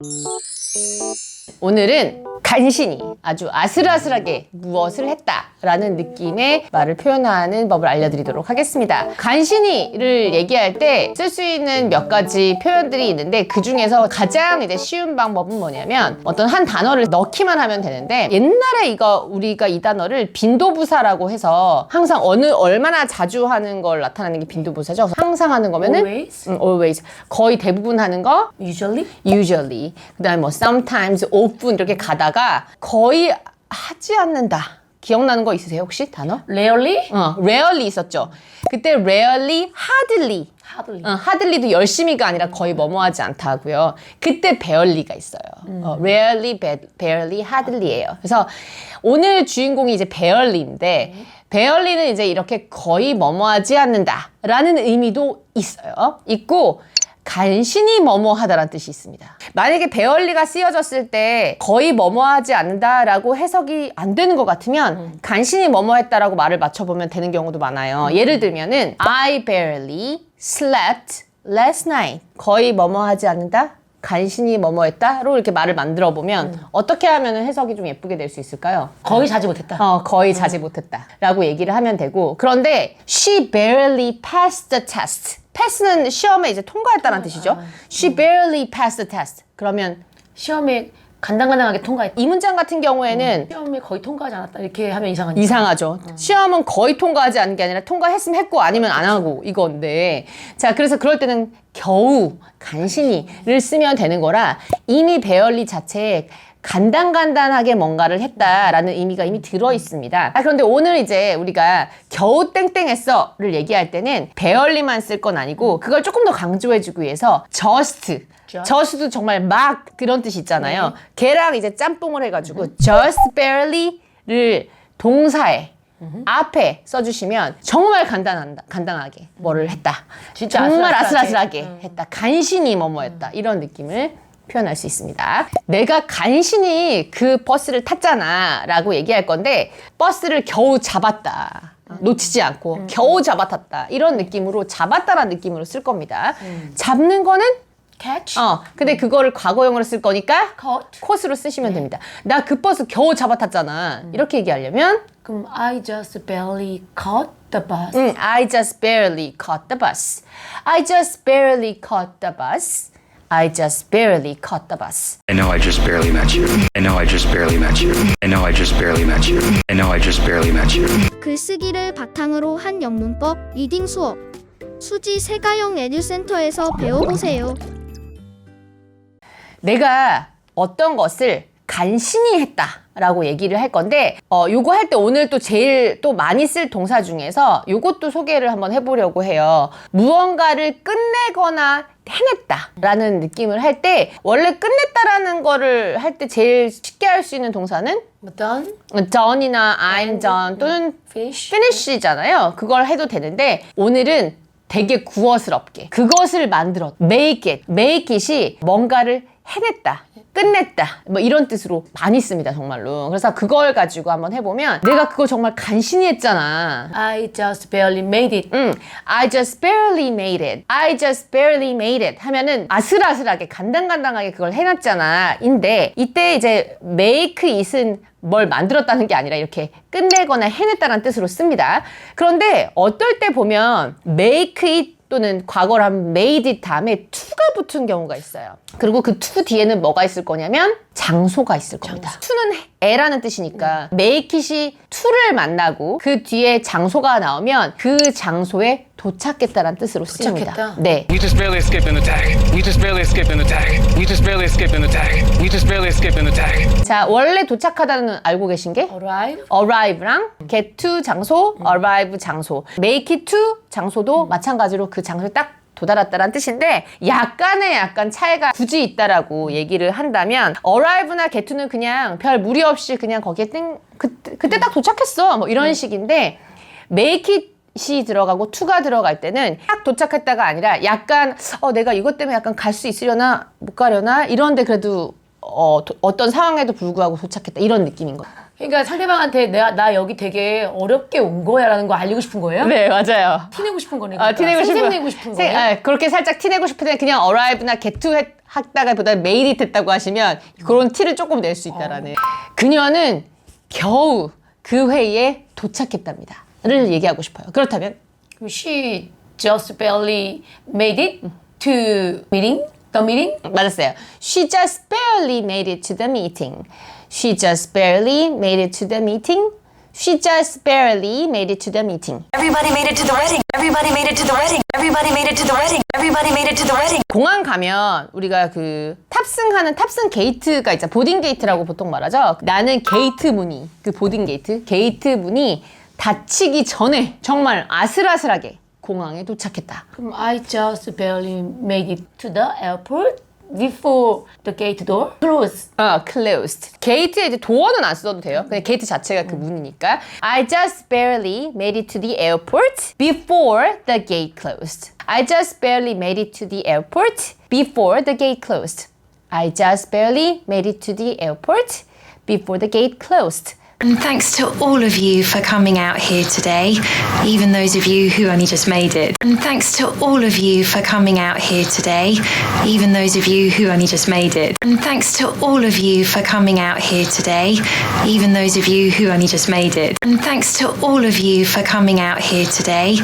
Música 오늘은 간신히 아주 아슬아슬하게 무엇을 했다라는 느낌의 말을 표현하는 법을 알려드리도록 하겠습니다. 간신히를 얘기할 때 쓸 수 있는 몇 가지 표현들이 있는데 그 중에서 가장 이제 쉬운 방법은 뭐냐면 어떤 한 단어를 넣기만 하면 되는데 옛날에 이거 우리가 이 단어를 빈도부사라고 해서 항상 어느 얼마나 자주 하는 걸 나타내는 게 빈도부사죠. 항상 하는 거면은 Always? 음, always 거의 대부분 하는 거 Usually? usually 그다음에 뭐 sometimes often 이렇게 가다가 거의 하지 않는다 기억나는 거 있으세요 혹시 단어? Rarely? 어, rarely 있었죠. 그때 rarely, hardly. Hardly. 어, hardly도 열심히가 아니라 거의 뭐뭐하지 않다고요. 그때 barely가 있어요. 어, rarely, ba- barely, hardly예요. 그래서 오늘 주인공이 이제 barely인데 barely는 이제 이렇게 거의 뭐뭐하지 않는다라는 의미도 있어요. 있고 간신히 뭐뭐하다라는 뜻이 있습니다. 만약에 배얼리가 쓰여졌을 때 거의 뭐뭐하지 않는다라고 해석이 안 되는 것 같으면 간신히 뭐뭐했다라고 말을 맞춰보면 되는 경우도 많아요. 예를 들면은 I barely slept last night. 거의 뭐뭐하지 않는다. 간신히 뭐뭐 했다로 이렇게 말을 만들어 보면 어떻게 하면 해석이 좀 예쁘게 될 수 있을까요? 거의 자지 못했다. 어, 거의 자지 못했다라고 얘기를 하면 되고 그런데 she barely passed the test. 패스는 시험에 이제 통과했다는 뜻이죠. she barely passed the test. 그러면 시험에 간당간당하게 통과했다. 이 문장 같은 경우에는 시험에 거의 통과하지 않았다. 이렇게 하면 이상하니까. 이상하죠. 시험은 거의 통과하지 않은 게 아니라 통과했으면 했고 아니면 안 하고 이건데 자 그래서 그럴 때는 겨우 간신히를 쓰면 되는 거라 이미 배열리 자체에 간단간단하게 뭔가를 했다라는 의미가 이미 들어 있습니다. 아, 그런데 오늘 이제 우리가 겨우 땡땡했어를 얘기할 때는 배열리만 쓸 건 아니고 그걸 조금 더 강조해주기 위해서 just Just. 저스도 정말 막 그런 뜻이 있잖아요. 걔랑 이제 짬뽕을 해가지고 just barely를 동사에 앞에 써주시면 정말 간단한다, 간단하게 뭐를 했다. 진짜 정말 아슬아슬하게. 아슬아슬하게 했다. 간신히 뭐뭐했다. 이런 느낌을 표현할 수 있습니다. 내가 간신히 그 버스를 탔잖아 라고 얘기할 건데 버스를 겨우 잡았다. 놓치지 않고 겨우 잡아탔다. 이런 느낌으로 잡았다라는 느낌으로 쓸 겁니다. 잡는 거는 catch, 어, 근데 그거를 과거형으로 쓸 거니까 caught. 콧으로 쓰시면 됩니다. 나 그 버스 겨우 잡아탔잖아. 이렇게 얘기하려면 그럼 I just barely caught the bus. 음, I just barely caught the bus. I just barely caught the bus. I just barely caught the bus. I know I just barely met you. I know I just barely met you. I know I just barely met you. I know I just barely met you. 글쓰기를 바탕으로 한 영문법 리딩 수업 수지 세가영 에듀센터에서 배워보세요. 내가 어떤 것을 간신히 했다 라고 얘기를 할 건데 어 요거 할 때 오늘 또 제일 또 많이 쓸 동사 중에서 요것도 소개를 한번 해보려고 해요. 무언가를 끝내거나 해냈다라는 느낌을 할 때 원래 끝냈다라는 거를 할 때 제일 쉽게 할 수 있는 동사는 done, done이나 I'm done 또는 fish. finish잖아요. 그걸 해도 되는데 오늘은 되게 구어스럽게 그것을 만들었 make it make it이 뭔가를 해냈다 끝냈다 뭐 이런 뜻으로 많이 씁니다 정말로 그래서 그걸 가지고 한번 해보면 내가 그거 정말 간신히 했잖아 I just barely made it. 음, I just barely made it. I just barely made it. 하면은 아슬아슬하게 간당간당하게 그걸 해놨잖아. 인데 이때 이제 make it은 뭘 만들었다는 게 아니라 이렇게 끝내거나 해냈다는 뜻으로 씁니다. 그런데 어떨 때 보면 make it 또는 과거를 하면 made it 다음에 to가 붙은 경우가 있어요. 그리고 그 to 뒤에는 뭐가 있을 거냐면 장소가 있을 겁니다. to는 애라는 뜻이니까 make it이 to를 만나고 그 뒤에 장소가 나오면 그 장소에 도착했다라는 뜻으로 쓰입니다. 도착했다? 네. We just barely escaped an attack. We just barely escaped an attack. We just barely escaped an attack. We just barely escaped an attack. 자, 원래 도착하다는 알고 계신 게 arrive, arrive랑 get to 장소, arrive 장소, make it to 장소도 마찬가지로 그 장소에 딱 도달했다라는 뜻인데 약간의 약간 차이가 굳이 있다라고 얘기를 한다면 arrive나 get to는 그냥 별 무리 없이 그냥 거기에 땡 그때, 그때 딱 도착했어. 뭐 이런 식인데 make it 시 들어가고 to가 들어갈 때는 딱 도착했다가 아니라 약간 어 내가 이것 때문에 약간 갈 수 있으려나 못 가려나? 이런데 그래도 어, 도- 어떤 상황에도 불구하고 도착했다. 이런 느낌인 거예요. 그러니까 상대방한테 내가 나 여기 되게 어렵게 온 거야라는 거 알리고 싶은 거예요? 네, 맞아요. 티내고 싶은 거네. 아, 그러니까. 티내고 싶은 생색내고 싶은 생- 거예요. 아, 그렇게 살짝 티내고 싶은데 그냥 arrive나 get to 했- 했다가 보다 made it 했다고 하시면 그런 티를 조금 낼 수 있다라는. 그녀는 겨우 그 회의에 도착했답니다. 를 얘기하고 싶어요. 그렇다면 그럼 She just barely made it to meeting. The meeting. 맞았어요. She just barely made it to the meeting. She just barely made it to the meeting. She just barely made it to the meeting. Everybody made it to the wedding. Everybody made it to the wedding. Everybody made it to the wedding. Everybody made it to the wedding. 공항 가면 우리가 그 탑승하는 탑승 게이트가 있잖아. 보딩 게이트라고 보통 말하죠. 나는 게이트 문이 그 보딩 게이트 게이트 문이 닫히기 전에 정말 아슬아슬하게 공항에 도착했다. 그럼 I just barely made it to the airport before the gate door closed. 어, closed. 게이트에 이제 도어는 안 써도 돼요. 그냥 게이트 자체가 그 문이니까. I just barely made it to the airport before the gate closed. I just barely made it to the airport before the gate closed. I just barely made it to the airport before the gate closed. And thanks to all of you for coming out here today, even those of you who only just made it. And thanks to all of you for coming out here today, even those of you who only just made it. And thanks to all of you for coming out here today, even those of you who only just made it. And thanks to all of you for coming out here today,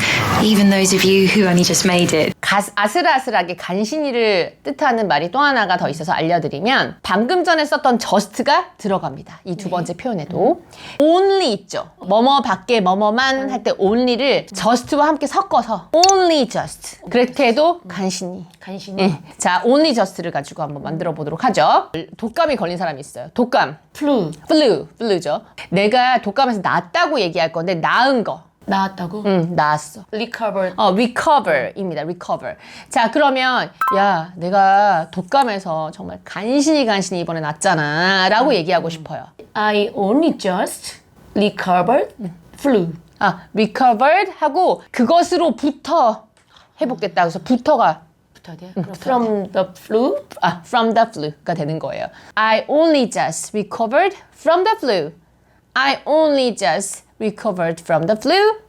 even those of you who only just made it. 가- 아슬아슬하게 간신히를 뜻하는 말이 또 하나가 더 있어서 알려드리면 방금 전에 썼던 just가 들어갑니다. 이 두 번째 표현에도 only 있죠. 뭐뭐 밖에 뭐뭐만 할 때 only를 just와 함께 섞어서 only just 그렇게 해도 간신히 간신히. 예. 자 only just를 가지고 한번 만들어 보도록 하죠. 독감이 걸린 사람이 있어요. 독감 flu flu flu죠. 내가 독감에서 낫다고 얘기할 건데 나은 거 나왔다고. 응, 나았어. recovered. 어, recover입니다. recover. 자, 그러면 야, 내가 독감에서 정말 간신히 간신히 이번에 났잖아. 라고 얘기하고 싶어요. I only just recovered flu. 아, recovered 하고 그것으로부터 회복됐다. 그래서 부터가 붙어야 돼요. 그럼 from the flu. 아, from the flu가 되는 거예요. I only just recovered from the flu. I only just recovered from the flu.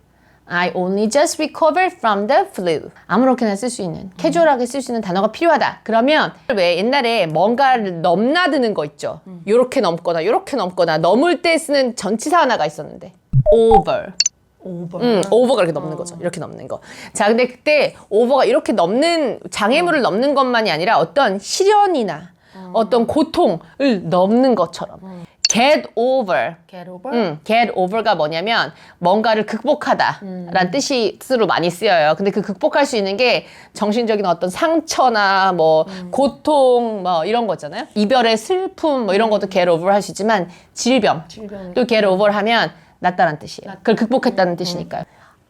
I only just recovered from the flu. 아무렇게나 쓸 수 있는, 캐주얼하게 쓸 수 있는 단어가 필요하다. 그러면 왜 옛날에 뭔가를 넘나드는 거 있죠? 요렇게 넘거나 요렇게 넘거나 넘을 때 쓰는 전치사 하나가 있었는데 over. over. 음, 오버가 이렇게 넘는 거죠. 이렇게 넘는 거. 자, 근데 그때 오버가 이렇게 넘는 장애물을 넘는 것만이 아니라 어떤 시련이나 어떤 고통을 넘는 것처럼 get over. get over. 음, get over가 뭐냐면 뭔가를 극복하다라는 뜻이 뜻으로 많이 쓰여요. 근데 그 극복할 수 있는 게 정신적인 어떤 상처나 뭐 고통 뭐 이런 거잖아요. 이별의 슬픔 뭐 이런 것도 get over 할 수 있지만 질병, 질병. 또 get over 하면 낫다는 뜻이에요. 그걸 극복했다는 뜻이니까요.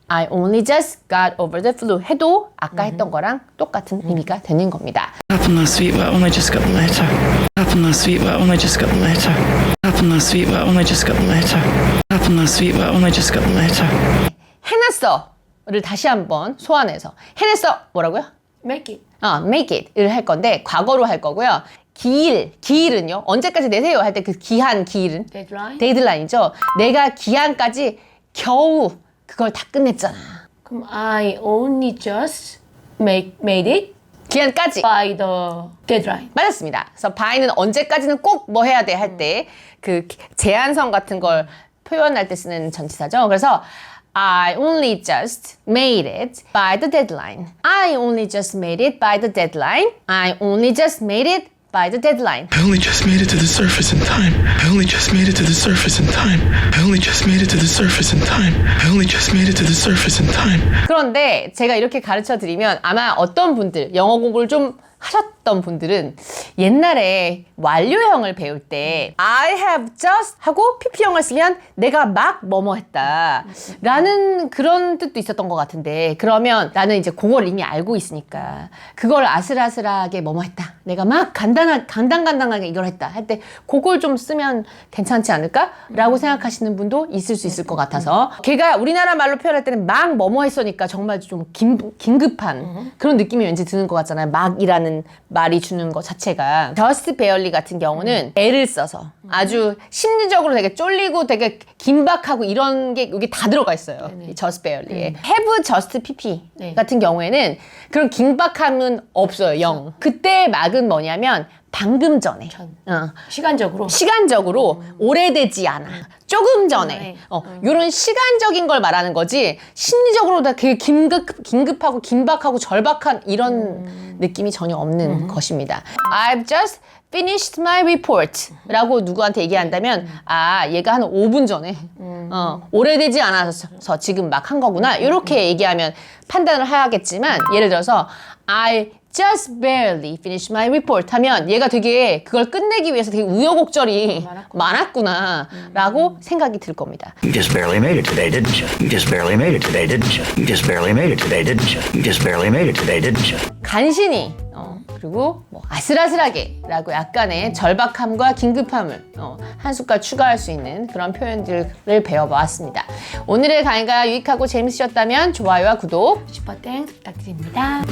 I only just got over the flu 해도 아까 했던 거랑 똑같은 의미가 되는 겁니다. Happened last week, but I only just got the letter. Happened last week, but I only just got the letter. Happened last week, but I only just got the letter. Happened last week, but I only just got the letter. 해냈어를 다시 한번 소환해서 해냈어 뭐라고요? make it. 어, make it을 할 건데 과거로 할 거고요. 기일, 기일은요. 언제까지 내세요 할 때 그 기한, 기일은 deadline. 데이드라인이죠. 내가 기한까지 겨우 그걸 다 끝냈잖아. 그럼 I only just make made it 기한까지. by the deadline. 맞았습니다. 그래서 by는 언제까지는 꼭 뭐 해야 돼 할 때 그 제한성 같은 걸 표현할 때 쓰는 전치사죠. 그래서 I only just made it by the deadline. I only just made it by the deadline. I only just made it by the deadline. I only just made it to the surface in time. I only just made it to the surface in time. I only just made it to the surface in time. I only just made it to the surface in time. 그런데 제가 이렇게 가르쳐 드리면 아마 어떤 분들 영어 공부를 좀 하셨던 분들은 옛날에 완료형을 배울 때 I have just 하고 PP형을 쓰면 내가 막 뭐뭐 했다 라는 그런 뜻도 있었던 것 같은데 그러면 나는 이제 그걸 이미 알고 있으니까 그걸 아슬아슬하게 뭐뭐 했다 내가 막 간단하, 간단간단하게 이걸 했다 할 때 그걸 좀 쓰면 괜찮지 않을까? 라고 생각하시는 분도 있을 수 있을 것 같아서 걔가 우리나라 말로 표현할 때는 막 뭐뭐 했으니까 정말 좀 긴, 긴급한 그런 느낌이 왠지 드는 것 같잖아요. 막이라는 말이 주는 것 자체가 just barely 같은 경우는 애를 써서 아주 심리적으로 되게 쫄리고 되게 긴박하고 이런 게 여기 다 들어가 있어요. 이 just barely에. have just pp 네. 같은 경우에는 그런 긴박함은 없어요. 영. 그때 막은 뭐냐면 방금 전에. 어. 시간적으로. 시간적으로 오래되지 않아. 조금 전에. 네. 어, 요런 시간적인 걸 말하는 거지, 심리적으로 다 되게 긴급, 긴급하고 긴박하고 절박한 이런 느낌이 전혀 없는 것입니다. I've just finished my report. 라고 누구한테 얘기한다면, 아, 얘가 한 5분 전에, 어, 오래되지 않아서 지금 막 한 거구나. 이렇게 얘기하면 판단을 해야겠지만, 예를 들어서, I just barely finished my report 하면 얘가 되게 그걸 끝내기 위해서 되게 우여곡절이 많았구나 라고 생각이 들 겁니다. You just barely made it today, didn't you? You just barely made it today, didn't you? You just barely made it today, didn't you? You just barely made it today, didn't you? 간신히 어, 그리고 뭐 아슬아슬하게 라고 약간의 절박함과 긴급함을 어, 한 숟갈 추가할 수 있는 그런 표현들을 배워보았습니다. 오늘의 강의가 유익하고 재밌으셨다면 좋아요와 구독 슈퍼땡 부탁드립니다.